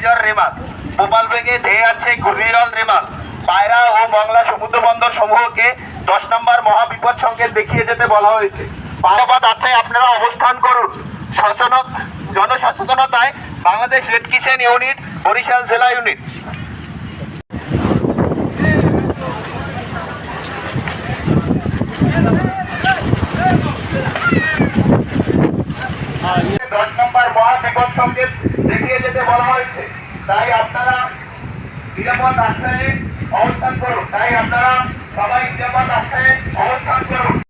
বিজর রেমাল। গোপালবেগে ধেয়ে আছে ঘূর্ণিরল রেমাল। পায়রা ও বাংলা সমুদ্র বন্দর সমূহকে দশ নম্বর মহাবিপদ সংকেত দেখিয়ে যেতে বলা হয়েছে। পারাপাত আছে আচ্ছা, আপনারা অবস্থান করুন। সচেতন জনসচেতনতায় Bangladesh red kitchen unit, Barishal জেলা ইউনিট। দশ নম্বর মহাবিপদ সংকেত দেখিয়ে যেতে বলা হয়েছে। তাই আপনারা নিরাপদ আশ্রয়ে অবস্থান করুন। তাই আপনারা সবাই নিরাপদ আশ্রয়ে অবস্থান করুন।